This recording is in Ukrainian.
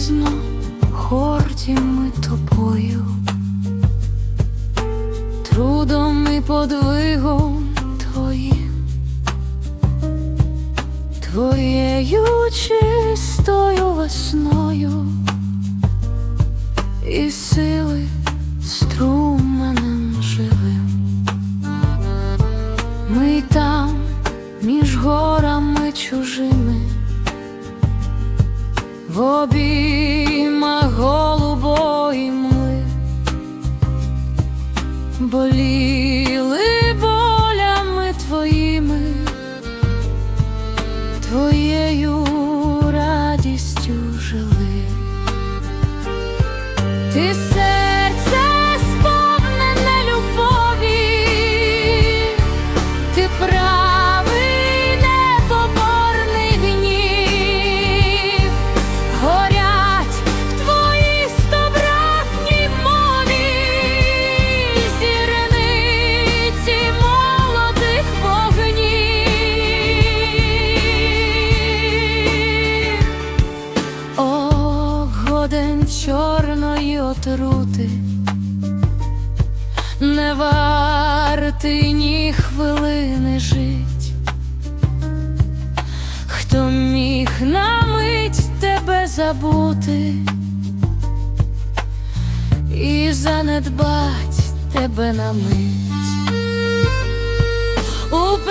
пізно, хорті ми тобою, трудом і подвигом твоїм, твоєю чистою весною і сили струменем живим. Ми там між горами чужими в обіймах голубої ми боліли болями твоїми, твоєю радістю жили. Ти чорної отрути, не вартий ні хвилини жить, хто міг на мить тебе забути? І занедбать тебе на мить. У